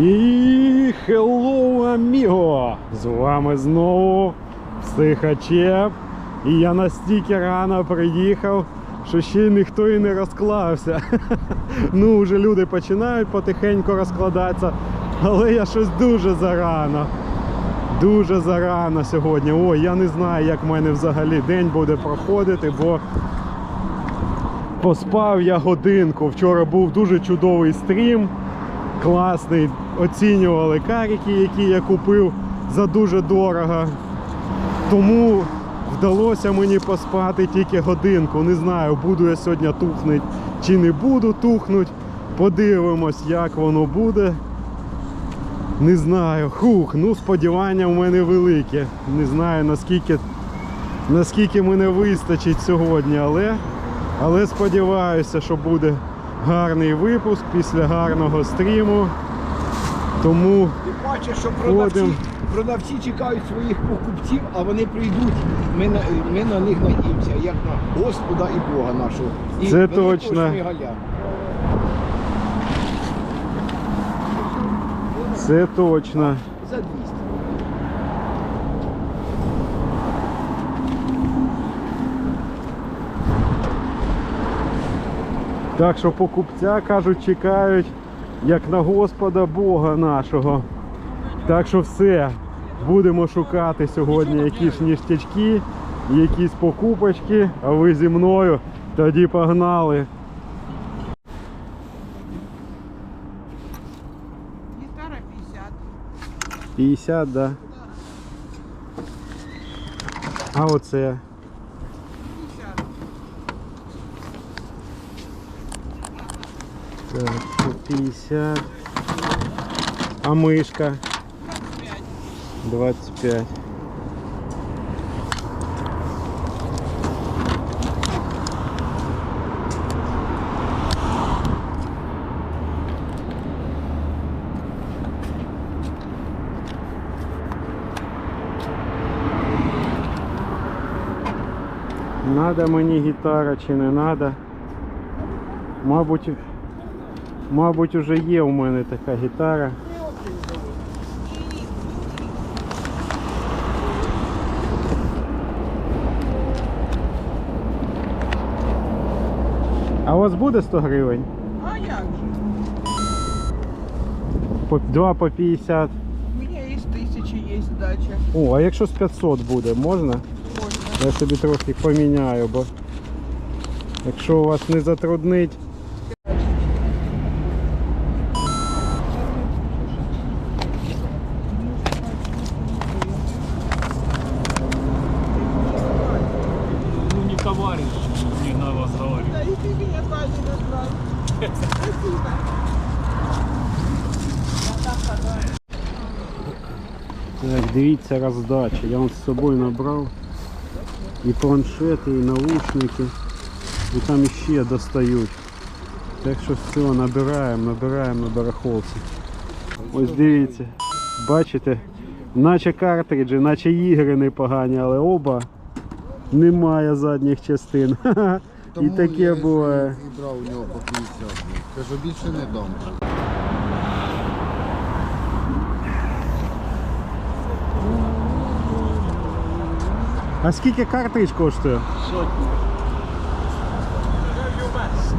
І hello, аміго! З вами знову Психачеп. І я настільки рано приїхав, що ще ніхто і не розклався. Ну, вже люди починають потихеньку розкладатися, але я щось дуже зарано. Дуже зарано сьогодні. Ой, я не знаю, як в мене взагалі день буде проходити, бо поспав я годинку. Вчора був дуже чудовий стрім класний. Оцінювали карики, які я купив за дуже дорого. Тому вдалося мені поспати тільки годинку. Не знаю, буду я сьогодні тухнути чи не буду тухнути. Подивимось, як воно буде. Не знаю. Хух, ну сподівання в мене велике. Не знаю наскільки, наскільки мене вистачить сьогодні, але, але сподіваюся, що буде гарний випуск після гарного стріму. Тому Ти бачиш, що продавці, Ходим. продавці чекають своїх покупців, а вони прийдуть. Ми на, ми на них надіємося, як на Господа і Бога нашого. І Це великого точно. Шмигаля. це точно. За 200. Так що покупця, кажуть, чекають як на Господа Бога нашого. Так що все, будемо шукати сьогодні якісь ніштячки, якісь покупочки, а ви зі мною тоді погнали. Гитара 50. 50, да. А оце 50. так, 50. А мишка 25. 25. Надо мені гітара чи не надо? Мабуть, мабуть, уже є у мене така гітара. А у вас буде 100 гривень? А як же? По, два по 50. У меня есть тысячи, есть дача. О, а якщо з 500 буде, можна? Можно. Я собі трохи поміняю, бо якщо у вас не затруднить. Ну не на вас говорить. Да и ты меня сами назвал. Спасибо. Так, дивіться роздача. Я вон з собою набрав і планшети, і наушники. І там іще достають. Так що все, набираємо, набираємо на барахолці. Ось дивіться. Бачите? Наче картриджі, наче ігри непогані, але оба немає задніх частин. І таке буває. І брав у нього по 50. Кажу, більше не дам. А скільки картридж коштує? Сотню.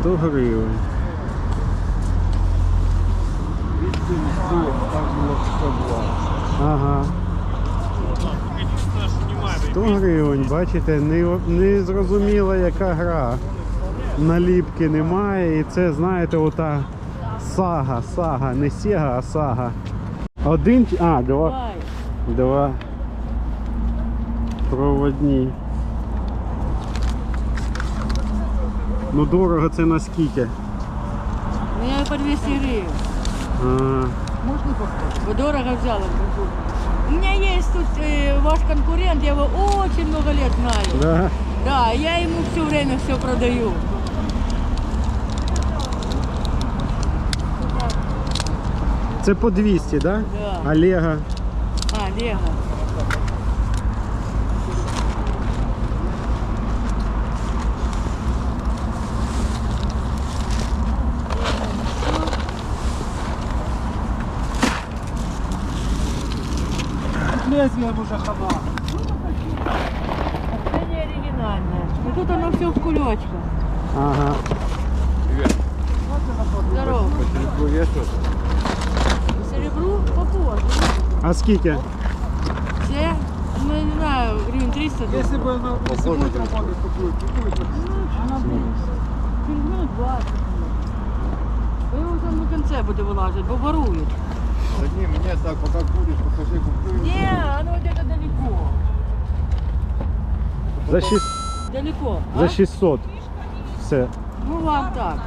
100 гривень. Ага. 100 гривень, бачите, не, не зрозуміла яка гра. Наліпки немає і це, знаєте, ота сага, сага, не сіга, а сага. Один, а, два. Два. Проводні. Ну дорого це наскільки? Ну я по 200 гривен. А, Вы дорого взяла. У меня есть тут э, ваш конкурент, я его очень много лет знаю. да? Да, я ему все время все продаю. Це по 200, да? Да. Олега. А, Лего. Лезвие уже хана. Це не оригінальне. Ну тут воно все в кульочках. Ага. Здорово. Є щось? Серебру попозже. А скільки? Це, ну я не знаю, гривень 300. Если бы она если Похоже, будет да. работать, будет, минут 20. Бо його там на кінці буде вилазити, бо ворують. Та мне так, пока куриш, покажи, куплю. Не, оно где-то далеко. За, шість, Далеко. А? за 600. Все. Ну вам так.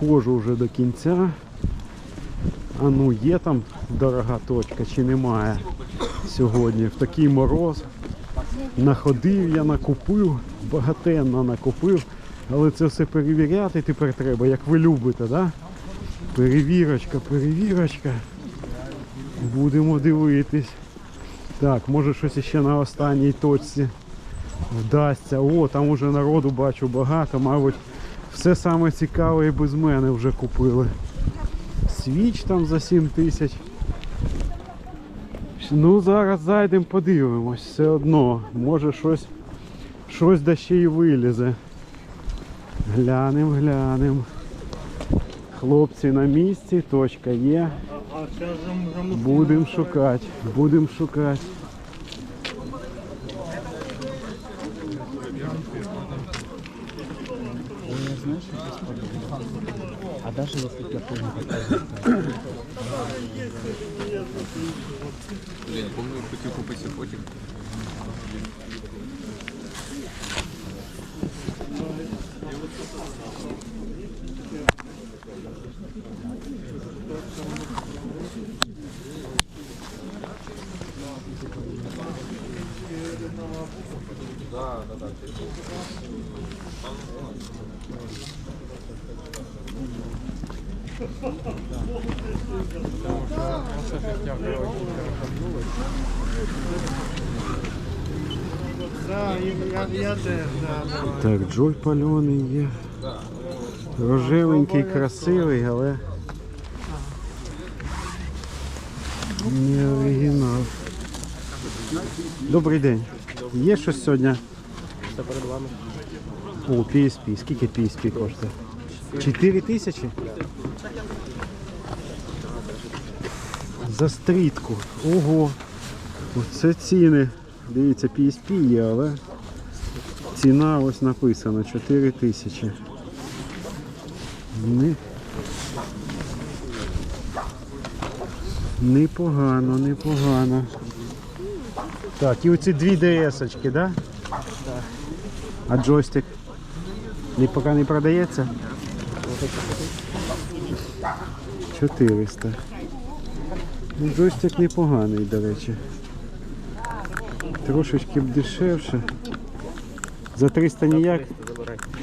Підходжу вже до кінця. А ну є там дорога точка чи немає сьогодні. В такий мороз. Находив я, накупив, багатенно накупив. Але це все перевіряти тепер треба, як ви любите, да? Перевірочка, перевірочка. Будемо дивитись. Так, може щось ще на останній точці вдасться. О, там уже народу бачу багато, мабуть, все саме цікаве і без мене вже купили. Свіч там за 7 тисяч. Ну, зараз зайдемо, подивимось. Все одно. Може щось, щось да ще й вилізе. Глянем, глянем. Хлопці на місці, точка є. Будемо шукати, будемо шукати. А даже если я тоже Блин, помню, хотел купить сифотик. Так, Джой пальоний є. Рожевенький, красивий, але не оригінал. Добрий день. Є щось сьогодні? Все перед вами. О, PSP. Скільки PSP коштує? 4 тисячі? За стрітку. Ого. Оце ціни. Дивіться, PSP є, але ціна ось написана 4 тисячі. Не... Непогано, непогано. Так, і оці дві DS-очки, да? Так. А джойстик? Поки не продається? 400. Ну, джойстик непоганий, до речі. Трошечки б дешевше. За 300 ніяк?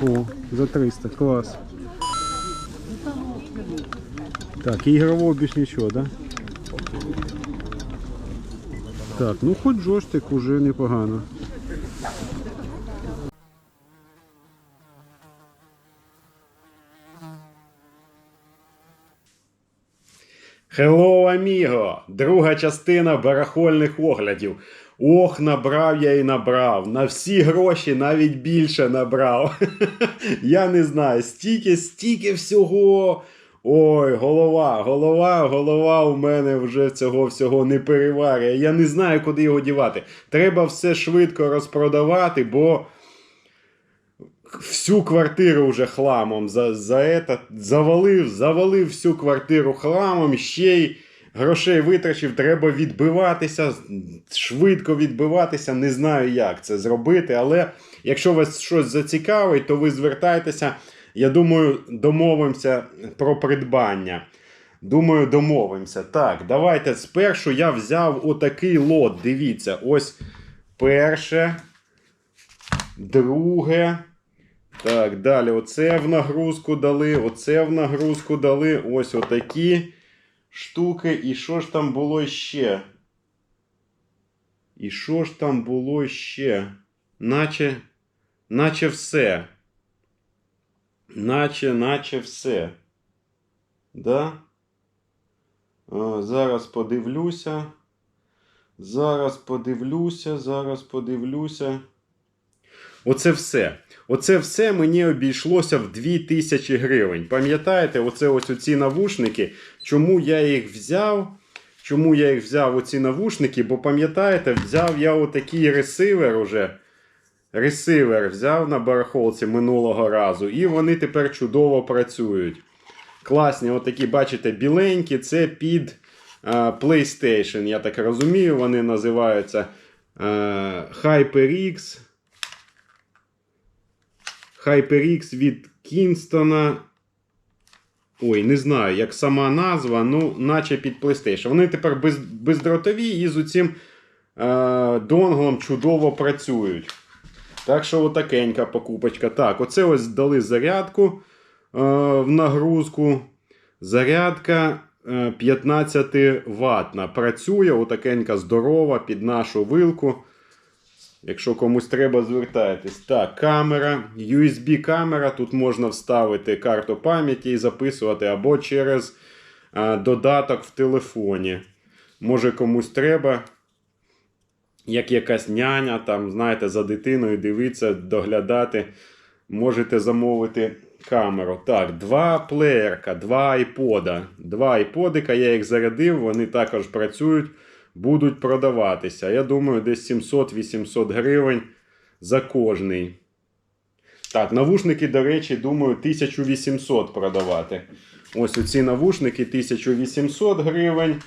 О, за 300, клас. Так, і ігрового більш нічого, да? Так, ну хоч джойстик уже непогано. Hello, amigo! Друга частина барахольних оглядів. Ох, набрав я і набрав. На всі гроші навіть більше набрав. я не знаю, стільки, стільки всього. Ой, голова, голова, голова у мене вже цього всього не переварює. Я не знаю, куди його дівати. Треба все швидко розпродавати, бо всю квартиру вже хламом за, за это, завалив, завалив всю квартиру хламом, ще й грошей витрачив, треба відбиватися, швидко відбиватися. Не знаю, як це зробити, але якщо вас щось зацікавить, то ви звертайтеся. Я думаю, домовимося про придбання. Думаю, домовимося. Так, давайте спершу я взяв отакий лот. Дивіться, ось перше, друге. Так, далі. Оце в нагрузку дали, оце в нагрузку дали. Ось отакі штуки. І що ж там було ще? І що ж там було ще? Наче, наче все. Наче, наче все. Да? А, зараз подивлюся. Зараз подивлюся, зараз подивлюся. Оце все. Оце все мені обійшлося в 2000 гривень. Пам'ятаєте, оце ось оці навушники. Чому я їх взяв? Чому я їх взяв оці навушники? Бо пам'ятаєте, взяв я отакий ресивер уже. Ресивер взяв на барахолці минулого разу, і вони тепер чудово працюють. Класні, отакі, бачите, біленькі, це під а, PlayStation, я так розумію, вони називаються а, HyperX. HyperX від Кінстона. Ой, не знаю, як сама назва, ну, наче під PlayStation. Вони тепер без, бездротові і з оцим е, донглом чудово працюють. Так що отакенька покупочка. Так, оце ось дали зарядку е, в нагрузку. Зарядка е, 15 ватна. Працює, отакенька здорова під нашу вилку. Якщо комусь треба, звертайтесь. Так, камера, USB-камера. Тут можна вставити карту пам'яті і записувати або через е, додаток в телефоні. Може комусь треба, як якась няня, там, знаєте, за дитиною дивитися, доглядати. Можете замовити камеру. Так, два плеєрка, два айпода. Два айподика, я їх зарядив, вони також працюють, будуть продаватися. Я думаю, десь 700-800 гривень за кожний. Так, навушники, до речі, думаю, 1800 продавати. Ось оці навушники 1800 гривень.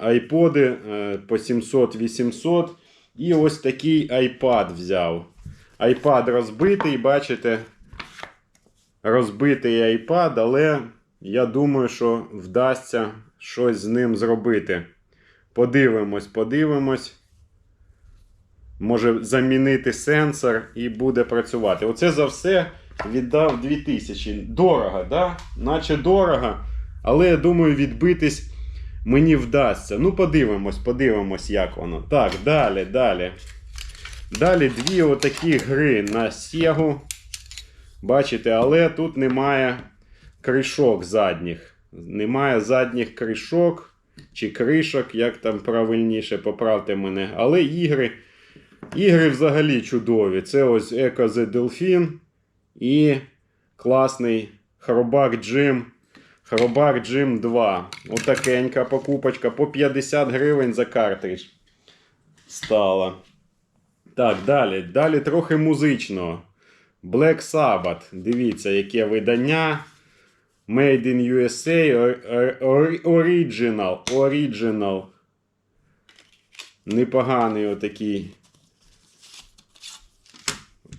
Айподи е, по 700-800. І ось такий iPad взяв. iPad розбитий, бачите, розбитий iPad, але я думаю, що вдасться щось з ним зробити. Подивимось, подивимось. Може замінити сенсор і буде працювати. Оце за все віддав 2000. Дорого, да? Наче дорого. Але я думаю, відбитись мені вдасться. Ну, подивимось, подивимось, як воно. Так, далі, далі. Далі дві отакі гри на Сігу. Бачите, але тут немає кришок задніх. Немає задніх кришок чи кришок, як там правильніше, поправте мене. Але ігри, ігри взагалі чудові. Це ось Echo the Delfin і класний Хробак Джим. Хробак Джим 2. Отакенька покупочка по 50 гривень за картридж. Стала. Так, далі. Далі трохи музичного. Black Sabbath. Дивіться, яке видання. Made in USA. Or- or- Original. Original. Непоганий отакий.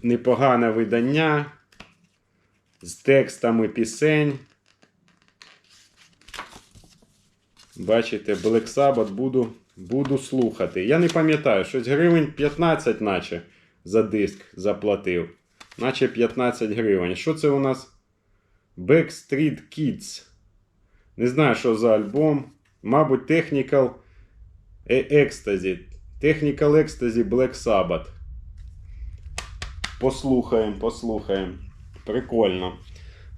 Непогане видання. З текстами пісень. Бачите, Black Sabbath буду, буду слухати. Я не пам'ятаю, щось гривень 15, наче за диск заплатив. Наче 15 гривень. Що це у нас? Backstreet Kids. Не знаю, що за альбом. Мабуть, Technical E- Ecstasy. Technical Ecstasy Black Sabbath. Послухаємо, послухаємо. Прикольно.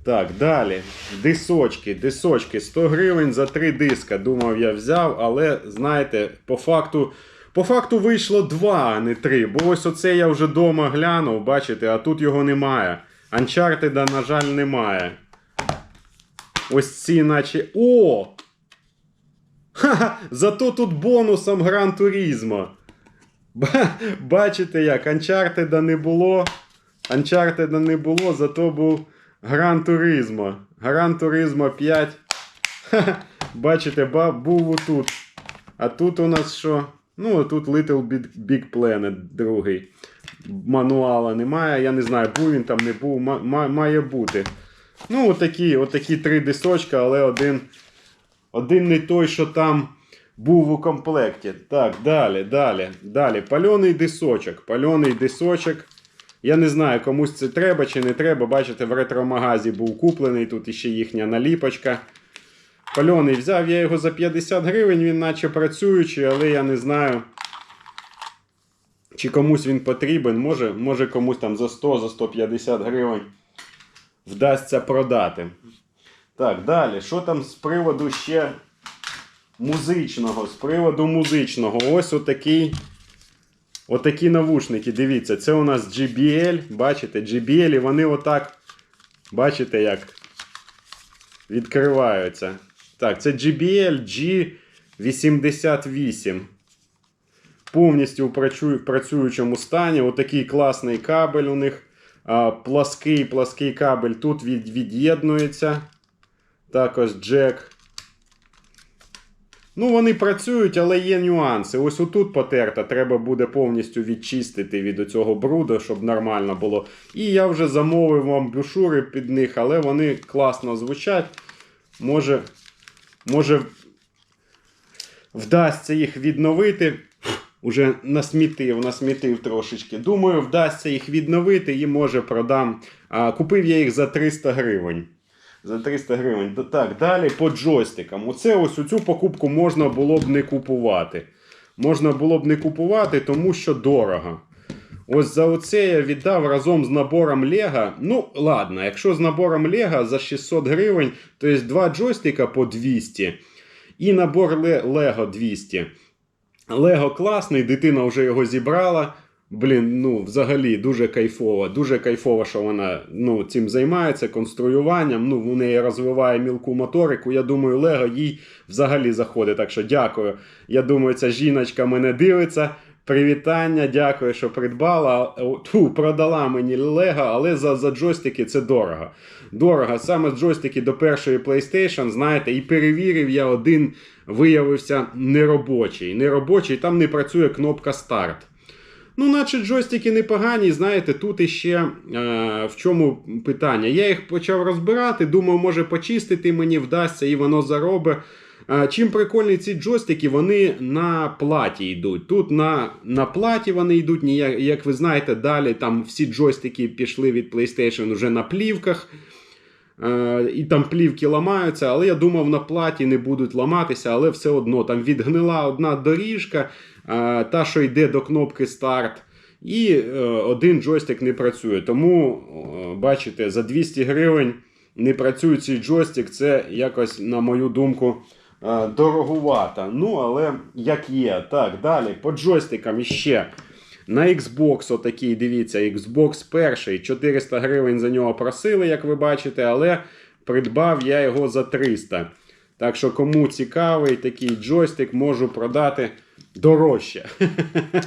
Так, далі. Дисочки, дисочки. 100 гривень за три диска. Думав, я взяв, але знаєте, по факту. По факту вийшло два, а не три. Бо ось оце я вже вдома глянув, бачите, а тут його немає. Uncharted, на жаль, немає. Ось ці, наче. О! Ха-ха! Зато тут бонусом Гран Турізмо. Бачите як, Uncharted не було. Uncharted не було, зато був Гран Туризмо. Гран Туризмо 5. Ха-ха. Бачите, ба, був отут. А тут у нас що? Ну, тут Little Big, Planet другий. Мануала немає. Я не знаю, був він там, не був. Ма- ма- має бути. Ну, отакі, отакі три дисочка, але один, один не той, що там був у комплекті. Так, далі, далі, далі. Пальоний дисочок. Пальоний дисочок. Я не знаю, комусь це треба чи не треба. Бачите, в ретромагазі був куплений, тут іще їхня наліпочка. Пальоний взяв я його за 50 гривень, він наче працюючий, але я не знаю. Чи комусь він потрібен, може, може комусь там за 100, за 150 гривень вдасться продати. Так, далі. Що там з приводу ще музичного? З приводу музичного. Ось отакий. Отакі навушники, дивіться, це у нас JBL. Бачите, JBL, і вони отак. Бачите, як відкриваються. Так, це JBL G88. Повністю в працюючому стані. Отакий класний кабель у них. Плаский, плаский кабель тут від, від'єднується. Також джек. Ну, вони працюють, але є нюанси. Ось отут потерта, треба буде повністю відчистити від цього бруду, щоб нормально було. І я вже замовив вам бюшури під них, але вони класно звучать. Може, може вдасться їх відновити. Уже насмітив, насмітив трошечки. Думаю, вдасться їх відновити і може продам. А, купив я їх за 300 гривень. За 300 гривень. Так, далі по джойстикам. Оце ось цю покупку можна було б не купувати. Можна було б не купувати, тому що дорого. Ось за оце я віддав разом з набором Лего. Ну, ладно, якщо з набором Лего за 600 гривень, то є два джойстика по 200 і набор Лего 200. Лего класний, дитина вже його зібрала. Блін, ну взагалі дуже кайфово. Дуже кайфово, що вона ну, цим займається, конструюванням. Ну, в неї розвиває мілку моторику. Я думаю, Лего їй взагалі заходить. Так що дякую. Я думаю, ця жіночка мене дивиться. Привітання, дякую, що придбала. Тьфу, продала мені Лего, але за, за джойстики це дорого. Дорого. Саме джойстики до першої PlayStation, знаєте, і перевірив я один, виявився неробочий. Неробочий, там не працює кнопка старт. Ну, наче джойстики непогані, знаєте, тут іще е, в чому питання. Я їх почав розбирати, думав, може почистити мені вдасться і воно заробить. Е, чим прикольні ці джойстики, вони на платі йдуть. Тут на, на платі вони йдуть, як, як ви знаєте, далі там всі джойстики пішли від PlayStation вже на плівках. Е, і там плівки ламаються, але я думав, на платі не будуть ламатися, але все одно там відгнила одна доріжка, е, та, що йде до кнопки старт. І е, один джойстик не працює. Тому, бачите, за 200 гривень не працює цей джойстик. Це якось, на мою думку, дорогувато. Ну, але як є. Так, далі, по джойстикам іще. На Xbox отакий, дивіться, Xbox перший, 400 гривень за нього просили, як ви бачите, але придбав я його за 300. Так що, кому цікавий такий джойстик, можу продати дорожче.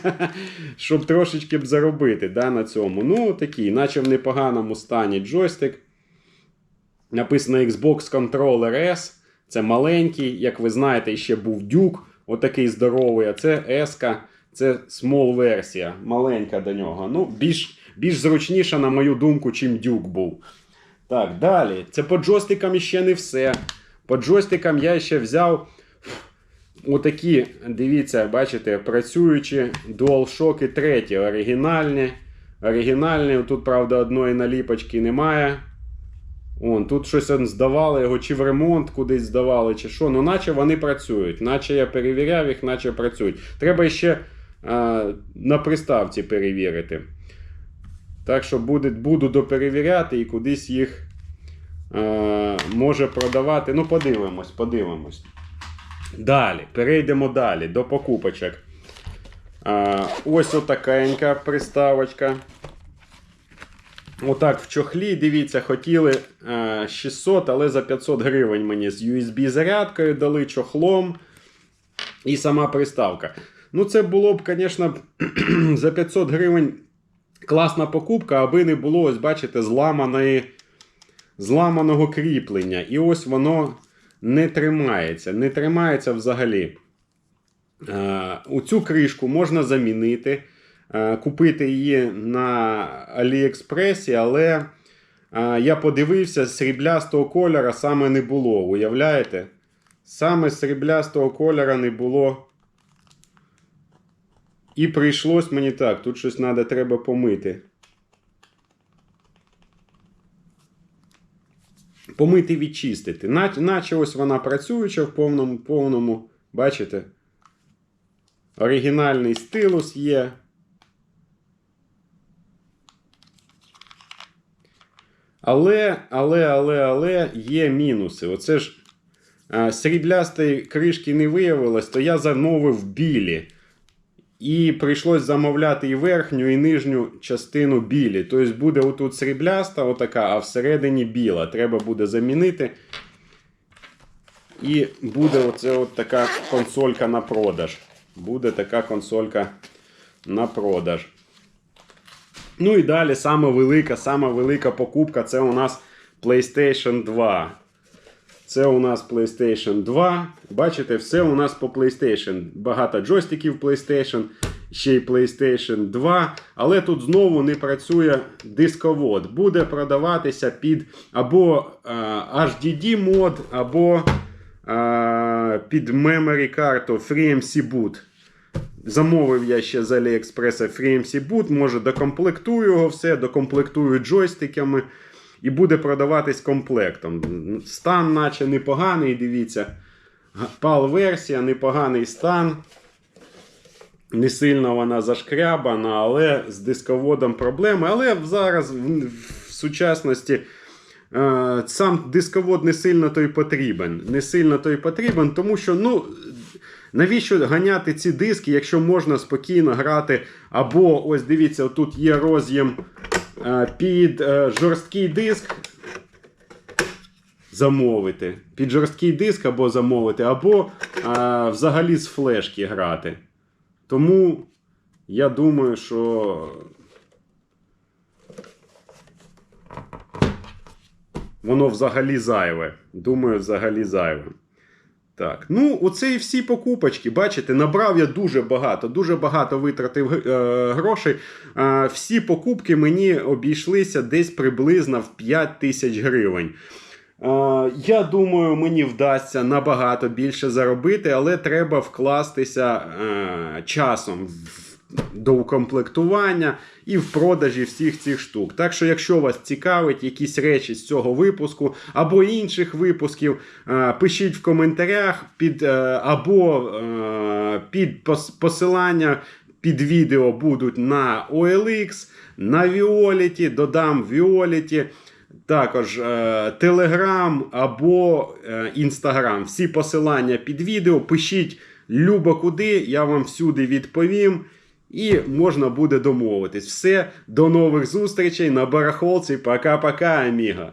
Щоб трошечки б заробити да, на цьому. Ну, такий, наче в непоганому стані джойстик. Написано Xbox Controller S. Це маленький, як ви знаєте, ще був Duke, отакий здоровий, а це S. Це small версія, маленька до нього. Ну, більш, більш зручніша, на мою думку, чим Duke був. Так, далі. Це по джойстикам ще не все. По джойстикам я ще взяв отакі, дивіться, бачите, працюючі DualShock 3, оригінальні. Оригінальні, тут, правда, одної наліпочки немає. Вон, тут щось здавали його, чи в ремонт кудись здавали, чи що. Ну, наче вони працюють. Наче я перевіряв їх, наче працюють. Треба ще на приставці перевірити. Так що буде, буду доперевіряти і кудись їх а, може продавати. Ну, подивимось, подивимось. Далі, перейдемо далі до покупочок. А, ось отакенька приставочка. Отак в чохлі, дивіться, хотіли е, 600, але за 500 гривень мені з USB-зарядкою дали чохлом і сама приставка. Ну, це було б, звісно, за 500 гривень класна покупка, аби не було, ось бачите, зламаної, зламаного кріплення. І ось воно не тримається. Не тримається взагалі. Е, у цю кришку можна замінити. Е, Купити її на Аліекспресі, але е, я подивився, сріблястого кольора саме не було. Уявляєте? Саме сріблястого кольора не було. І прийшлось мені так. Тут щось надо, треба помити. Помити відчистити. Наче, ось вона працююча в повному, повному. Бачите? Оригінальний стилус є. Але, але, але, але є мінуси. Оце ж сріблястої кришки не виявилось, то я замовив білі. І прийшлось замовляти і верхню, і нижню частину білі. Тобто буде отут срібляста, отака, а всередині біла. Треба буде замінити. І буде оце от така консолька на продаж. Буде така консолька на продаж. Ну і далі саме велика, саме велика покупка це у нас PlayStation 2. Це у нас PlayStation 2. Бачите, все у нас по PlayStation. Багато джойстиків PlayStation, ще й PlayStation 2. Але тут знову не працює дисковод. Буде продаватися під або е, HDD мод, або е, під memory карту FreeMC Boot. Замовив я ще з Аліекспреса FreeMC Boot, може докомплектую його все, докомплектую джойстиками і буде продаватись комплектом. Стан, наче непоганий, дивіться. PAL-версія, непоганий стан. Не сильно вона зашкрябана, але з дисководом проблеми. Але зараз в, сучасності е, сам дисковод не сильно той потрібен. Не сильно той потрібен, тому що, ну. Навіщо ганяти ці диски, якщо можна спокійно грати? Або ось дивіться, тут є роз'єм під е, жорсткий диск. Замовити. Під жорсткий диск або замовити, або е, взагалі з флешки грати. Тому я думаю, що воно взагалі зайве. Думаю, взагалі зайве. Так, ну оце всі покупочки. Бачите, набрав я дуже багато, дуже багато витратив е, грошей. Е, всі покупки мені обійшлися десь приблизно в 5 тисяч гривень. Е, я думаю, мені вдасться набагато більше заробити, але треба вкластися е, часом до укомплектування і в продажі всіх цих штук. Так що, якщо вас цікавить якісь речі з цього випуску або інших випусків, е, пишіть в коментарях під, е, або е, під посилання під відео будуть на OLX, на Violet, додам Violet. Також е, Telegram або е, Instagram. Всі посилання під відео. Пишіть любо куди, я вам всюди відповім. І можна буде домовитись. Все, до нових зустрічей на барахолці. Пока-пока, аміга.